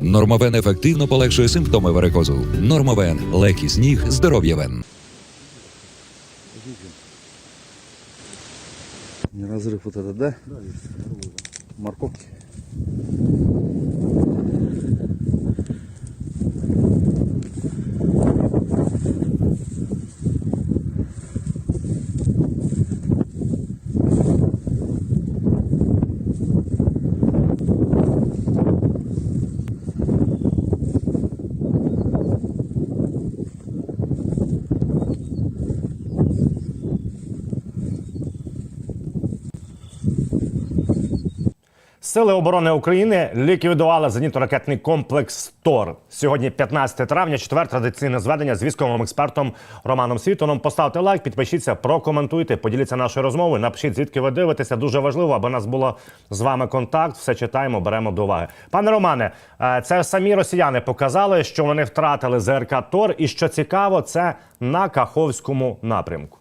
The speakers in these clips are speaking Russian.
Нормовен ефективно полегшує симптоми варикозу. Нормовен легкість ніг, здоров'я вен. Не разрыв вот этот, да? Да, Морковки. Сили оборони України ліквідували зенітно-ракетний комплекс ТОР. Сьогодні 15 травня, четверте традиційне зведення з військовим експертом Романом Світоном. Поставте лайк, підпишіться, прокоментуйте, поділіться нашою розмовою. Напишіть, звідки ви дивитеся. Дуже важливо, аби у нас було з вами контакт. Все читаємо, беремо до уваги. Пане Романе, е, це самі росіяни показали, що вони втратили ЗРК ТОР, і що цікаво, це на Каховському напрямку.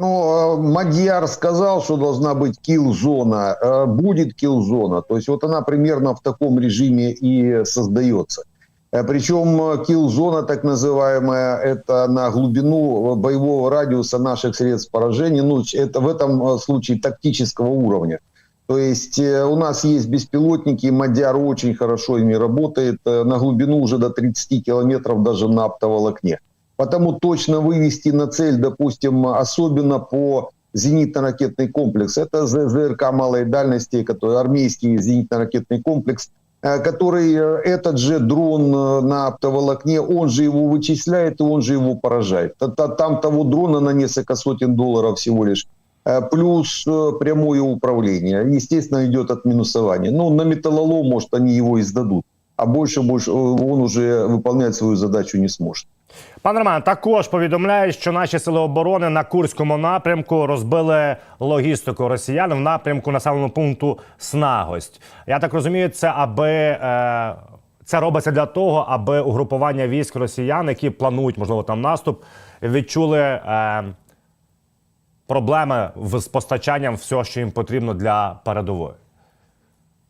Ну, Мадьяр сказал, что должна быть килл-зона. Э, Будет килл-зона. То есть вот она примерно в таком режиме и создается. Э, Причем э, килл-зона, так называемая, это на глубину боевого радиуса наших средств поражения. Ну, это в этом э, случае тактического уровня. То есть у нас есть беспилотники, Мадяр очень хорошо ими работает, на глубину уже до 30 километров даже на оптоволокне. Потому точно вывести на цель, допустим, особенно по зенитно-ракетный комплекс, это ЗРК малой дальности, который армейский зенитно-ракетный комплекс, э, который э, этот же дрон э, на оптоволокне, он же его вычисляет и он же его поражает. Та- та- Там того дрона на несколько сотен долларов всего лишь. Плюс прямое управление. Естественно, идет отминусование. Ну, на металлолом, может, они его и сдадут. А больше, больше он уже выполнять свою задачу не сможет. Пане Роман, також повідомляють, що наші сили оборони на Курському напрямку розбили логістику росіян в напрямку населеного пункту Снагость. Я так розумію, це аби е, це робиться для того, аби угрупування військ росіян, які планують, можливо, там наступ, відчули е, проблеми з постачанням всього, що їм потрібно для передової.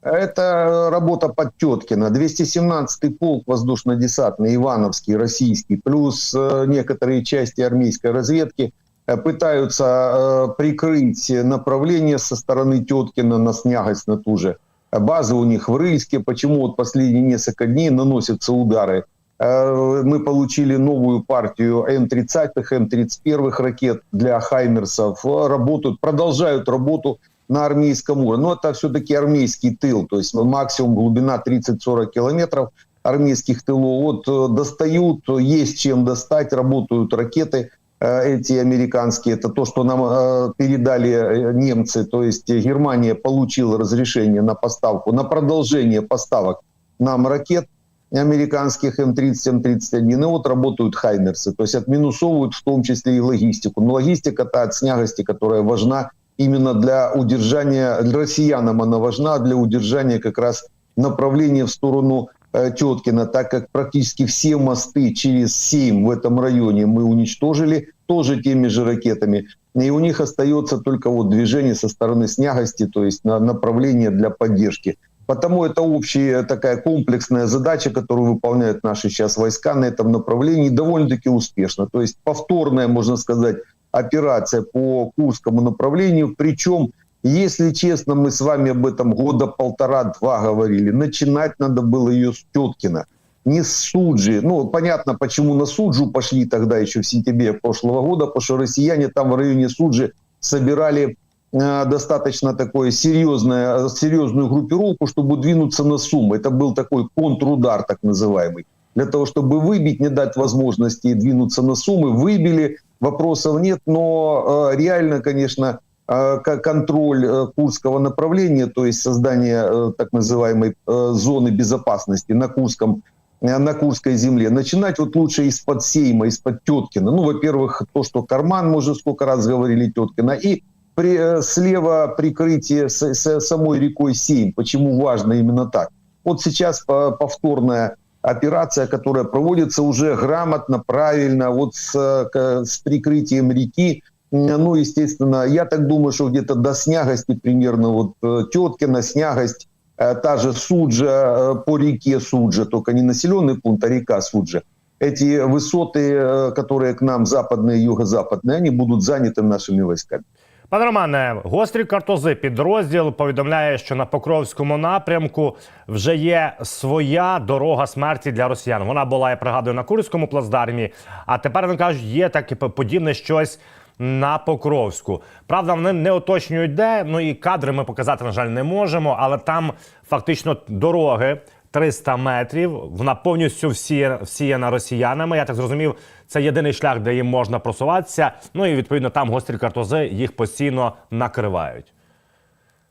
Это работа Подтеткина. 217-й полк воздушно-десантный, Ивановский, российский, плюс э, некоторые части армейской разведки э, пытаются э, прикрыть направление со стороны Теткина на Снягость, на ту же. База у них в Рыльске. Почему вот последние несколько дней наносятся удары? Мы получили новую партию М-30, М-31 ракет для Хаймерсов. Работают, продолжают работу на армейском уровне. Но это все-таки армейский тыл, то есть максимум глубина 30-40 километров армейских тылов. Вот э, достают, есть чем достать, работают ракеты э, эти американские. Это то, что нам э, передали немцы. То есть Германия получила разрешение на поставку, на продолжение поставок нам ракет американских М-30, М-31. И вот работают Хаймерсы. То есть отминусовывают в том числе и логистику. Но логистика-то от снягости, которая важна именно для удержания, россиянам она важна, для удержания как раз направления в сторону э, Теткина, так как практически все мосты через Сейм в этом районе мы уничтожили тоже теми же ракетами. И у них остается только вот движение со стороны снягости, то есть на направление для поддержки. Потому это общая такая комплексная задача, которую выполняют наши сейчас войска на этом направлении довольно-таки успешно. То есть повторная, можно сказать, операция по Курскому направлению. Причем, если честно, мы с вами об этом года полтора-два говорили. Начинать надо было ее с Теткина. Не с Суджи. Ну, понятно, почему на Суджу пошли тогда еще в сентябре прошлого года, потому что россияне там в районе Суджи собирали э, достаточно такое серьезное, серьезную группировку, чтобы двинуться на Сумы. Это был такой контрудар, так называемый. Для того, чтобы выбить, не дать возможности двинуться на Сумы, выбили, вопросов нет, но э, реально, конечно, э, контроль э, Курского направления, то есть создание так называемой зоны безопасности на Курском на Курской земле. Начинать вот лучше из-под Сейма, из-под Теткина. Ну, во-первых, то, что карман, мы уже сколько раз говорили, Теткина, и при, слева прикрытие с, с самой рекой Сейм. Почему важно именно так? Вот сейчас по- повторная операция, которая проводится уже грамотно, правильно, вот с, э, с прикрытием реки. Ну, естественно, я так думаю, что где-то до Снягости примерно, вот э, Теткина, Снягость, Э, Та же Суджа по реке Суджа, только не населенный пункт, а река Суджа. Эти высоты, которые к нам западные и юго-западные, они будут заняты нашими войсками. Пане Романе, гострі картози підрозділ повідомляє, що на Покровському напрямку вже є своя дорога смерті для росіян. Вона була, я пригадую, на Курському плацдармі, а тепер вони кажуть, є таке подібне щось на Покровську. Правда, вони не уточнюють де. Ну і кадри ми показати, на жаль, не можемо, але там фактично дороги 300 метрів. Вона повністю всіяна, всіяна росіянами. Я так зрозумів, це єдиний шлях, де їм можна просуватися. Ну і відповідно там гострі картози їх постійно накривають.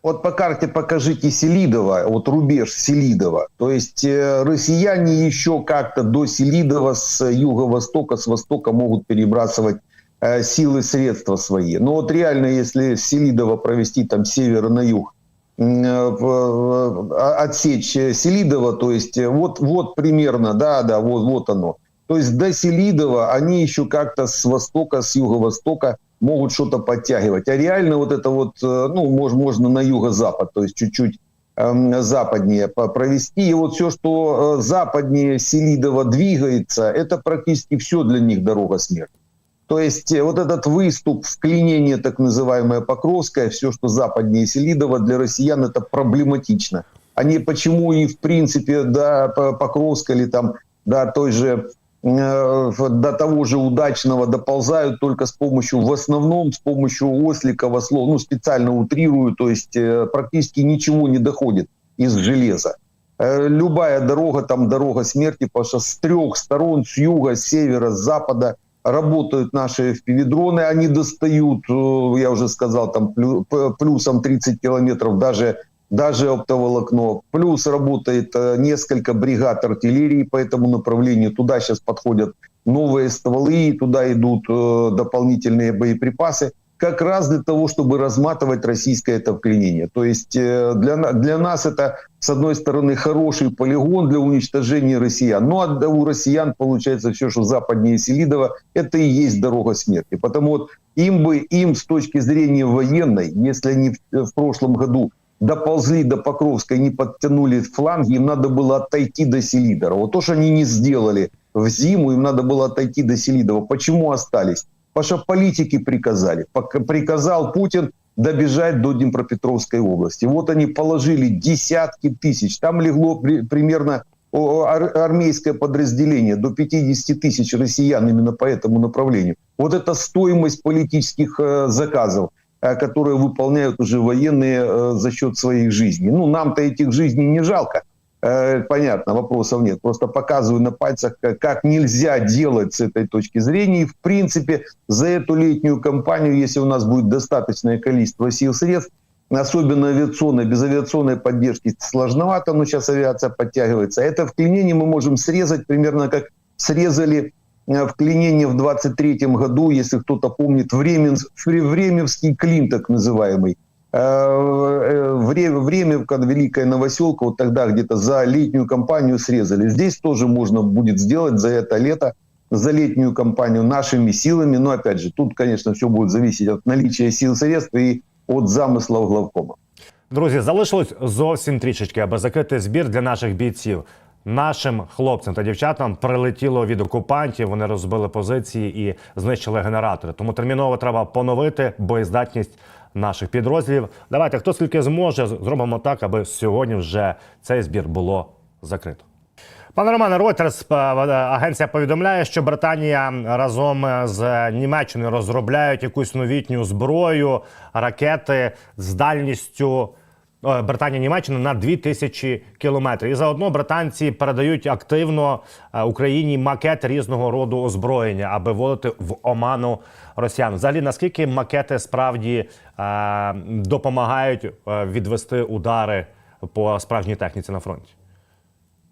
Вот по карте покажите Селидова, вот рубеж Селидова. То есть э, россияне еще как-то до Селидова с юго-востока, с востока могут перебрасывать э, силы, средства свои. Но вот реально, если с Селидова провести там с севера на юг, м, э, в- э, отсечь э, Селидова, то есть э, вот, вот примерно, да, да, вот, вот оно. То есть до Селидова они еще как-то с востока, с юго-востока могут что-то подтягивать. А реально вот это вот, э, ну, мож, можно на юго-запад, то есть чуть-чуть эм, западнее провести. И вот все, что э, западнее Селидова двигается, это практически все для них дорога смерти. То есть э, вот этот выступ, вклинение так называемое Покровское, все, что западнее Селидова, для россиян это проблематично. Они почему и в принципе до Покровска или там до той же э, до того же удачного доползают только с помощью, в основном с помощью осликов, ослов, ну специально утрирую, то есть э, практически ничего не доходит из железа. Любая дорога, там дорога смерти, потому что с трех сторон, с юга, с севера, с запада работают наши впивидроны, они достают, э, я уже сказал, там плюсом 30 километров даже даже оптоволокно. Плюс работает э, несколько бригад артиллерии по этому направлению. Туда сейчас подходят новые стволы, туда идут э, дополнительные боеприпасы. Как раз для того, чтобы разматывать российское это вклинение. То есть э, для, для нас это, с одной стороны, хороший полигон для уничтожения россиян. А у россиян получается все, что западнее Селидова, это и есть дорога смерти. Потому вот им бы, им с точки зрения военной, если они в, в прошлом году доползли до Покровска и не подтянули фланги, им надо было отойти до Селидора. Вот то, что они не сделали в зиму, им надо было отойти до Селидова. Почему остались? Потому что политики приказали. Приказал Путин добежать до Днепропетровской области. Вот они положили десятки тысяч. Там легло при- примерно армейское подразделение до 50 тысяч россиян именно по этому направлению. Вот это стоимость политических э, заказов э, которые выполняют уже военные э, за счет своих жизней. Ну, нам-то этих жизней не жалко. Э, Понятно, вопросов нет. Просто показываю на пальцах, как, нельзя делать с этой точки зрения. И, в принципе, за эту летнюю кампанию, если у нас будет достаточное количество сил средств, особенно авиационной, без авиационной поддержки сложновато, но сейчас авиация подтягивается. Это вклинение мы можем срезать примерно как срезали э, вклинение в 23 году, если кто-то помнит, Времен, Фре- Времевский клин так называемый. Э, э, Время, время, когда Великая Новоселка, вот тогда где-то за летнюю кампанию срезали. Здесь тоже можно будет сделать за это лето, за летнюю кампанию нашими силами. Но опять же, тут, конечно, все будет зависеть от наличия сил средств и от замыслов главкома. Друзі, залишилось зовсім трішечки, аби закрити збір для наших бійців. Нашим хлопцям та дівчатам прилетіло від окупантів. Вони розбили позиції і знищили генератори. Тому терміново треба поновити боєздатність наших підрозділів. Давайте, хто скільки зможе, зробимо так, аби сьогодні вже цей збір було закрито. Пане Романе, Reuters, е, агенція повідомляє, що Британія разом з Німеччиною розробляють якусь новітню зброю, ракети з дальністю. е, Британія Німеччина на 2000 кілометрів. І заодно британці передають активно е, Україні макети різного роду озброєння, аби вводити в оману росіян. Взагалі, наскільки макети справді е, допомагають е, відвести удари по справжній техніці на фронті?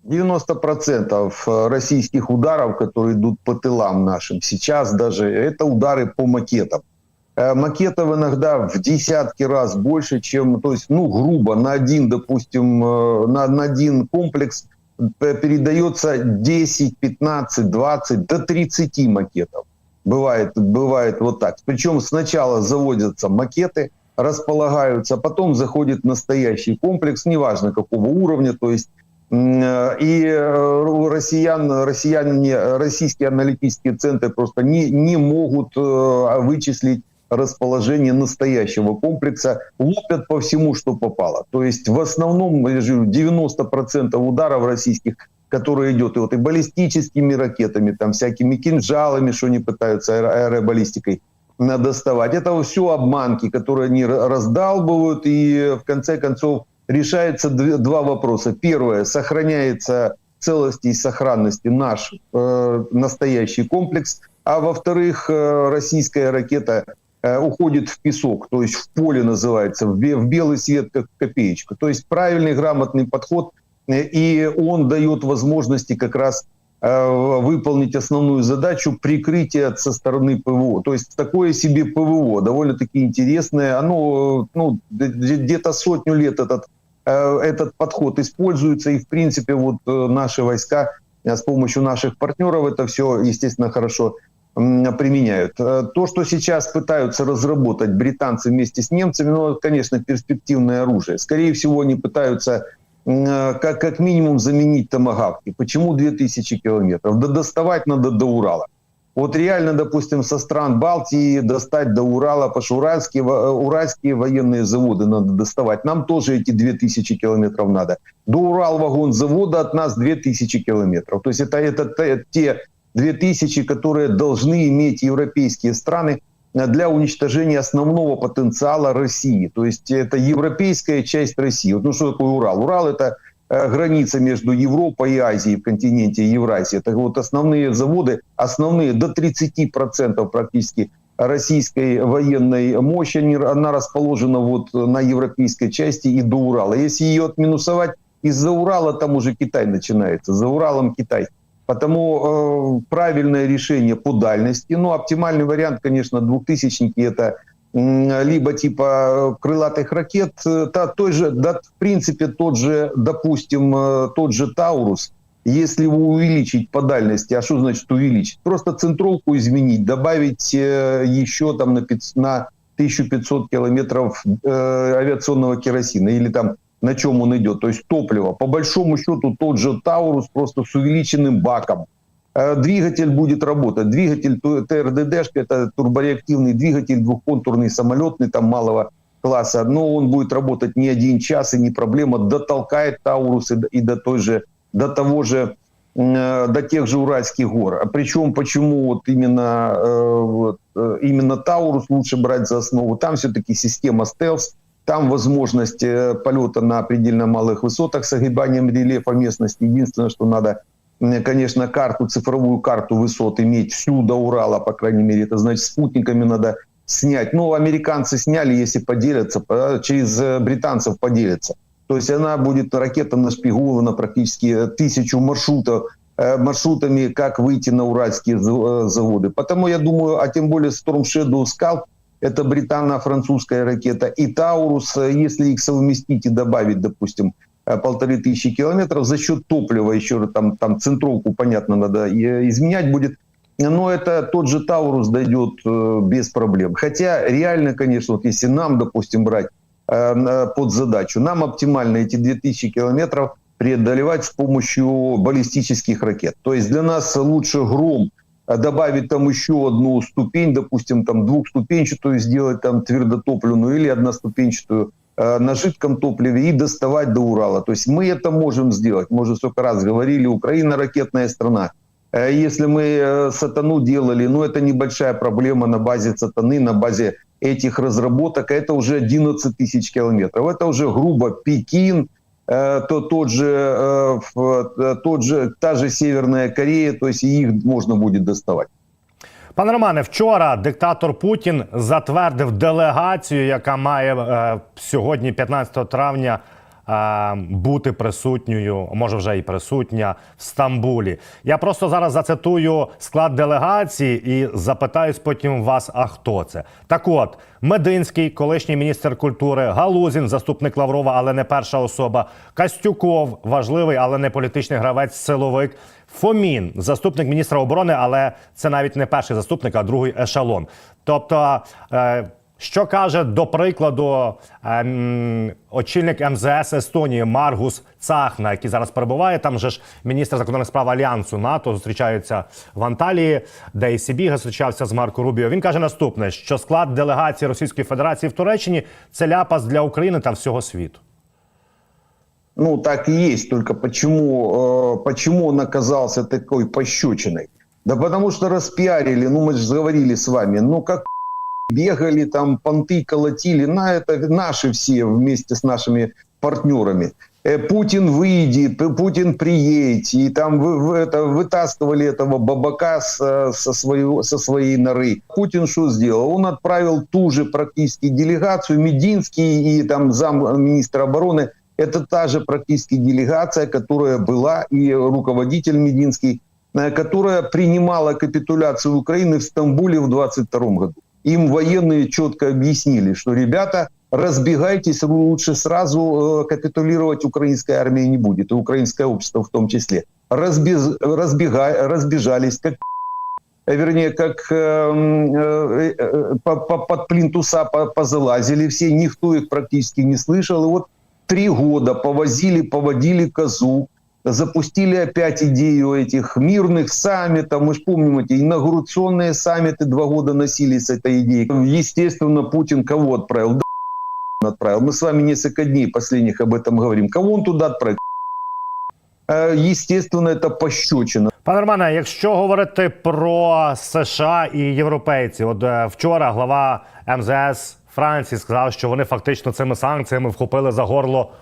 90% российских ударов, которые идут по тылам нашим сейчас даже, это удары по макетам. Э, Макетов иногда в десятки раз больше, чем, то есть, ну, грубо, на один, допустим, э, на, на один комплекс п- передается 10, 15, 20, до 30 макетов. Бывает, бывает вот так. Причем сначала заводятся макеты, располагаются, потом заходит настоящий комплекс, неважно какого уровня, то есть э, и э, россиян, россияне, российские аналитические центры просто не, не могут э, вычислить расположение настоящего комплекса, лупят по всему, что попало. То есть в основном, я же говорю, 90% ударов российских, которые идет и вот и баллистическими ракетами, там всякими кинжалами, что они пытаются аэро- аэробаллистикой доставать. Это все обманки, которые они ра- раздалбывают, и в конце концов решается два вопроса. Первое, сохраняется целости и сохранности наш э, настоящий комплекс, а во-вторых, э, российская ракета уходит в песок, то есть в поле называется, в, бе- в белый свет как копеечка. То есть правильный, грамотный подход, э, и он дает возможности как раз э, выполнить основную задачу прикрытия со стороны ПВО. То есть такое себе ПВО, довольно-таки интересное. Оно э, ну, где-то сотню лет этот, э, этот подход используется, и в принципе вот э, наши войска э, с помощью наших партнеров это все, естественно, хорошо применяют. Э, То, что сейчас пытаются разработать британцы вместе с немцами, ну, это, конечно, перспективное оружие. Скорее всего, они пытаются э, как, как минимум заменить томагавки. Почему 2000 километров? Да доставать надо до Урала. Вот реально, допустим, со стран Балтии достать до Урала, потому что уральские, во- уральские военные заводы надо доставать. Нам тоже эти 2000 километров надо. До Урал-вагонзавода от нас 2000 километров. То есть это, это те- те 2000, которые должны иметь европейские страны для уничтожения основного потенциала России. То есть это европейская часть России. Вот, Ну что такое Урал? Урал это э, граница между Европой и Азией в континенте Евразии. Так вот основные заводы, основные до 30% практически российской военной мощи, они- она расположена вот на европейской части и до Урала. Если ее отминусовать, из-за Урала там уже Китай начинается, за Уралом Китай. Потому э, правильное решение по дальности, ну, оптимальный вариант, конечно, двухтысячники это м, либо типа э, крылатых ракет, э, та, той же, да, в принципе, тот же, допустим, э, тот же Таурус, если его увеличить по дальности, а что значит увеличить? Просто централку изменить, добавить э, еще там на, 500 на 1500 километров э, авиационного керосина или там на чем он идет, то есть топливо. По большому счету тот же Таурус просто с увеличенным баком. Э, Двигатель будет работать. Двигатель ТРДД, это турбореактивный двигатель, двухконтурный самолетный, там малого класса. Но он будет работать не один час и не проблема. Дотолкает Таурус и до, той же, до того же э, до тех же Уральских гор. А причем почему вот именно, э, вот, именно Таурус лучше брать за основу? Там все-таки система стелс, там возможность э, полета на предельно малых высотах с огибанием рельефа местности. Единственное, что надо, конечно, карту, цифровую карту высот иметь всю до Урала, по крайней мере. Это значит, спутниками надо снять. Ну, американцы сняли, если поделятся, по- через э, британцев поделятся. То есть она будет, ракета нашпигована практически э, тысячу маршрутов, э, маршрутами, как выйти на уральские за- э, заводы. Потому я думаю, а тем более Storm Shadow Scalp, это британо-французская ракета, и Таурус, э, если их совместить и добавить, допустим, э, полторы тысячи километров за счет топлива, еще там, там центровку, понятно, надо э, изменять будет, но это тот же Таурус дойдет без проблем. Хотя реально, конечно, вот если нам, допустим, брать под задачу, нам оптимально эти 2000 километров преодолевать с помощью баллистических ракет. То есть для нас лучше «Гром» добавить там еще одну ступень, допустим, там двухступенчатую сделать там твердотопливную или одноступенчатую э, на жидком топливе и доставать до Урала. То есть мы это можем сделать. Мы уже столько раз говорили, Украина ракетная страна. Э, Если мы э, сатану делали, ну это небольшая проблема на базе сатаны, на базе этих разработок, это уже 11 тысяч километров. Это уже грубо Пекин, то тот же, в- э, тот же, та же Северная Корея, то есть их можно будет доставать. Пане Романе, вчора диктатор Путін затвердив делегацію, яка має е, сьогодні, 15 травня, е, бути присутньою, може вже і присутня в Стамбулі. Я просто зараз зацитую склад делегації і запитаюсь потім вас, а хто це? Так от, Мединський, колишній міністр культури, Галузін, заступник Лаврова, але не перша особа, Кастюков, важливий, але не політичний гравець, силовик. Фомін, заступник міністра оборони, але це навіть не перший заступник, а другий ешелон. Тобто е, Що каже до прикладу ем, очільник МЗС Естонії Маргус Цахна, який зараз перебуває? Там же ж міністр закордонних справ Альянсу НАТО зустрічаються в Анталії, де і Сібіга зустрічався з Марко Рубіо. Він каже наступне: що склад делегації Російської Федерації в Туреччині це ляпас для України та всього світу. Ну, так и есть. Только почему, э, почему он оказался такой пощечиной? Да потому что распиарили, ну мы же говорили с вами, ну как бегали там, понты колотили, на это наши все вместе с нашими партнерами. Э, Путин выйди, Путин приедь, и там вы, вы это, вытаскивали этого бабака с- со, своего, со своей норы. Путин что сделал? Он отправил ту же практически делегацию, Мединский и там зам министра обороны, это та же практически делегация, которая была, и руководитель Мединский, э, которая принимала капитуляцию Украины в Стамбуле в 22 году. Им военные четко объяснили, что, ребята, разбегайтесь, лучше сразу э, капитулировать украинская армия не будет, и украинское общество в том числе. Разбез- разбега- разбежались, как э, вернее, как э, э, э, по- по- под плинтуса по- позалазили все, никто их практически не слышал. И вот три года повозили, поводили козу, запустили опять идею этих мирных саммитов. Мы же помним эти инаугурационные саммиты, два года носились с этой идеей. Естественно, Путин кого отправил? Да, отправил. Мы с вами несколько дней последних об этом говорим. Кого он туда отправил? Э, Естественно, это пощечина. Пане Романе, якщо говорити про США і європейців, от е, вчора глава МЗС Франції сказав, що вони фактично цими санкціями вхопили за горло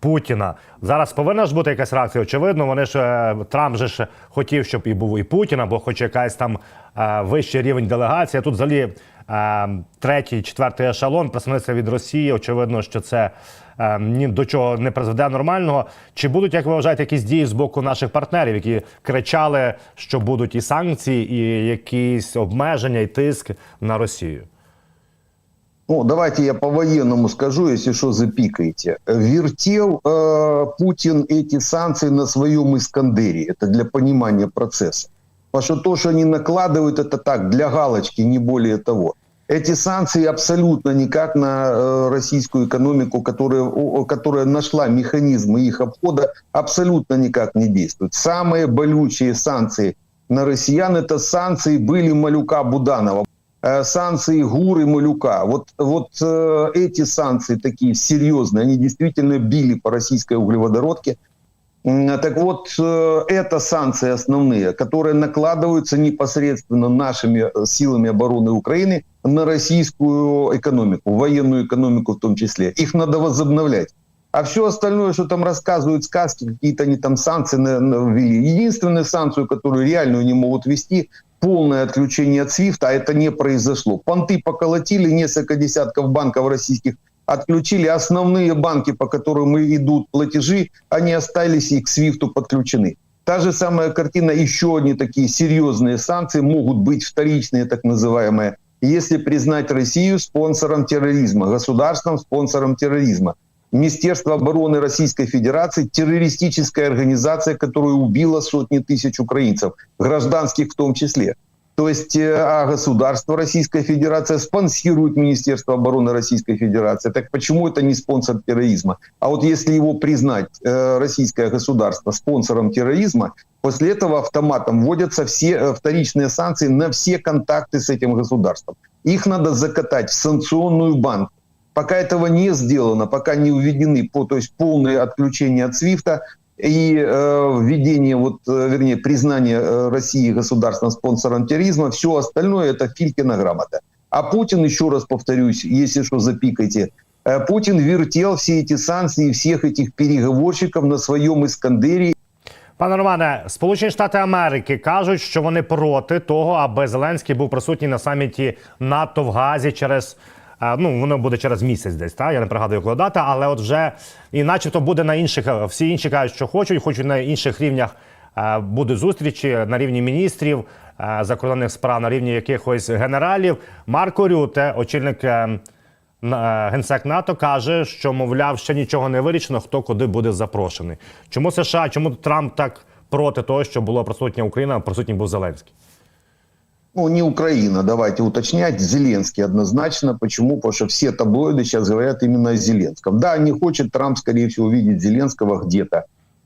Путіна. Зараз повинна ж бути якась реакція. Очевидно, вони ж е, Трамп же ж хотів, щоб і був і Путін, або хоч якась там е, вищий рівень делегації. Тут взагалі е, третій, четвертий ешелон представництва від Росії. Очевидно, що це ні до чого не призведе нормального. Чи будуть, як ви вважаєте, якісь дії з боку наших партнерів, які кричали, що будуть і санкції, і якісь обмеження, і тиск на Росію? Ну, давайте я по-военному скажу, если что, запикаете. Вертел э, Путин эти санкции на своем Искандере. Это для понимания процесса. Потому что то, что они накладывают, это так, для галочки, не более того. Эти санкции абсолютно никак на э, российскую экономику, которая, которая нашла механизмы их обхода, абсолютно никак не действуют. Самые болючие санкции на россиян – это санкции были Малюка Буданова санкции ГУР и Малюка. Вот, вот э, эти санкции такие серьезные, они действительно били по российской углеводородке. Так вот, э, это санкции основные, которые накладываются непосредственно нашими э, силами обороны Украины на российскую экономику, военную экономику в том числе. Их надо возобновлять. А все остальное, что там рассказывают сказки, какие-то они там санкции ввели. Единственную санкцию, которую реальную не могут ввести, полное отключение от СВИФТа, а это не произошло. Понты поколотили, несколько десятков банков российских отключили. Основные банки, по которым идут платежи, они остались и к СВИФТу подключены. Та же самая картина, еще одни такие серьезные санкции могут быть вторичные, так называемые, если признать Россию спонсором терроризма, государством спонсором терроризма. Министерство обороны Российской Федерации – террористическая организация, которая убила сотни тысяч украинцев, гражданских в том числе. То есть, э, а государство Российская Федерация спонсирует Министерство обороны Российской Федерации. Так почему это не спонсор терроризма? А вот если его признать, э, российское государство, спонсором терроризма, после этого автоматом вводятся все э, вторичные санкции на все контакты с этим государством. Их надо закатать в санкционную банку. Пока этого не сделано, пока не введены, по- то есть полное отключение от СВИФТа и э, введение, вот, э, вернее, признание э, России государственным спонсором терроризма, все остальное это Филькина грамота. А Путин, еще раз повторюсь, если что, запикайте, э, Путин вертел все эти санкции, всех этих переговорщиков на своем Искандере Пане Романе, Сполучені Штати Америки кажуть, що вони проти того, аби Зеленський був присутній на саміті НАТО в Газі через. Ну, воно буде через місяць десь, та я не пригадую коли дата, але от вже і начебто буде на інших. е, Всі інші кажуть, що хочуть, хочуть на інших рівнях е, будуть зустрічі на рівні міністрів е, закордонних справ, на рівні якихось генералів. Марко Рюте, очільник генсек НАТО каже, що мовляв, ще нічого не вирішено, хто куди буде запрошений. Чому США, чому Трамп так проти того, що була присутня Україна, присутній був Зеленський? Ну, не Украина, давайте уточнять, Зеленский однозначно. Почему? Потому что все таблоиды сейчас говорят именно о Зеленском. Да, не хочет Трамп, скорее всего, увидеть Зеленского где-то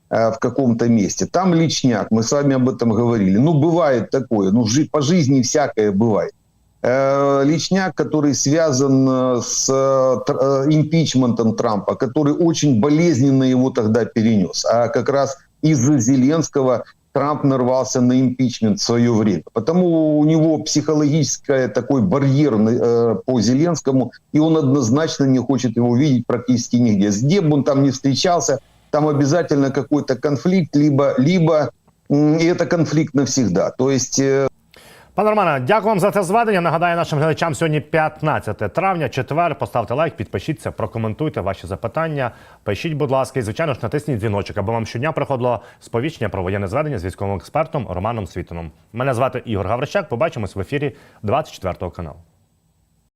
э, в каком-то месте. Там личняк, мы с вами об этом говорили. Ну, бывает такое, ну, жи- по жизни всякое бывает. Э, Личняк, который связан э, с э, э, импичментом Трампа, который очень болезненно его тогда перенес. А как раз из-за Зеленского Трамп нарвался на импичмент в свое время. Потому у него психологический такой барьер э, по Зеленскому, и он однозначно не хочет его видеть практически нигде. Где бы он там не встречался, там обязательно какой-то конфликт, либо, либо и это конфликт навсегда. То есть э, Пане Романе, дякую вам за це зведення. Нагадаю нашим глядачам сьогодні 15 травня, четвер. Поставте лайк, підпишіться, прокоментуйте ваші запитання. Пишіть, будь ласка, і звичайно ж натисніть дзвіночок, аби вам щодня приходило сповіщення про воєнне зведення з військовим експертом Романом Світоном. Мене звати Ігор Гаврищак. Побачимось в ефірі 24 каналу.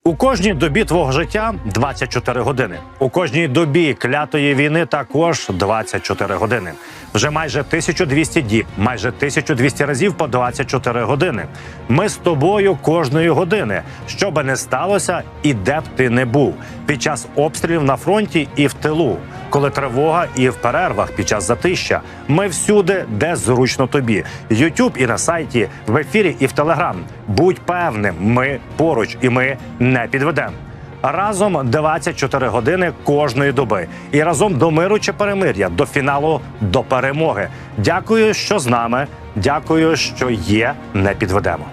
У кожній добі твого життя 24 години. У кожній добі клятої війни також 24 години. Вже майже 1200 діб, майже 1200 разів по 24 години. Ми з тобою кожної години, що би не сталося і де б ти не був під час обстрілів на фронті і в тилу, коли тривога і в перервах під час затища. Ми всюди, де зручно тобі. Ютуб і на сайті, в ефірі і в Телеграм. Будь певним, ми поруч і ми не підведемо. Разом 24 години кожної доби. І разом до миру чи перемир'я, до фіналу, до перемоги. Дякую, що з нами. Дякую, що є. Не підведемо.